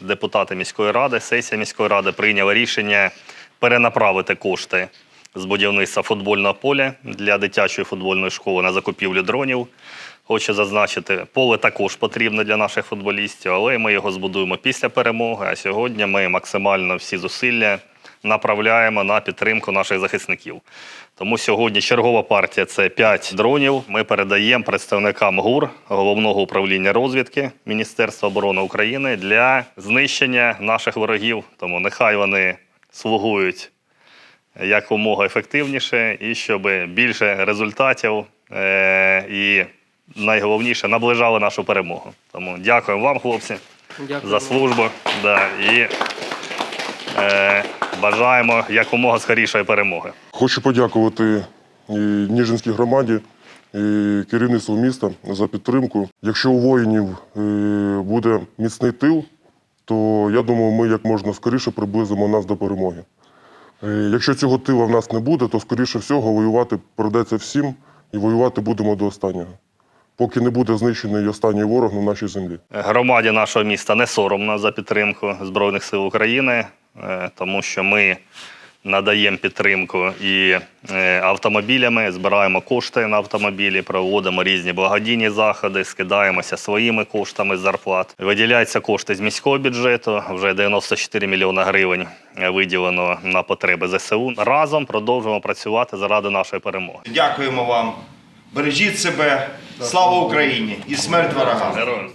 депутати міської ради, сесія міської ради прийняла рішення перенаправити кошти з будівництва футбольного поля для дитячої футбольної школи на закупівлю дронів. Хочу зазначити, поле також потрібне для наших футболістів, але ми його збудуємо після перемоги. А сьогодні ми максимально всі зусилля направляємо на підтримку наших захисників. Тому сьогодні чергова партія це 5 дронів. Ми передаємо представникам ГУР головного управління розвідки Міністерства оборони України для знищення наших ворогів. Тому нехай вони слугують якомога ефективніше і щоб більше результатів е- і найголовніше наближали нашу перемогу. Тому дякую вам, хлопці, Дякую. за службу. Да, і е- бажаємо якомога скорішої перемоги. Хочу подякувати і Ніжинській громаді, і керівництву міста за підтримку. Якщо у воїнів е, буде міцний тил, то я думаю, ми як можна скоріше приблизимо нас до перемоги. Е, Якщо цього тила в нас не буде, то скоріше всього воювати придеться всім і воювати будемо до останнього, поки не буде знищений останній ворог на нашій землі. Громаді нашого міста не соромно за підтримку Збройних сил України, тому що ми надаємо підтримку і е, автомобілями, збираємо кошти на автомобілі, проводимо різні благодійні заходи, скидаємося своїми коштами з зарплат. Виділяються кошти з міського бюджету. Вже 94 мільйони гривень е, виділено на потреби ЗСУ. Разом продовжуємо працювати заради нашої перемоги. Дякуємо вам. Бережіть себе. Слава Україні і смерть ворогам.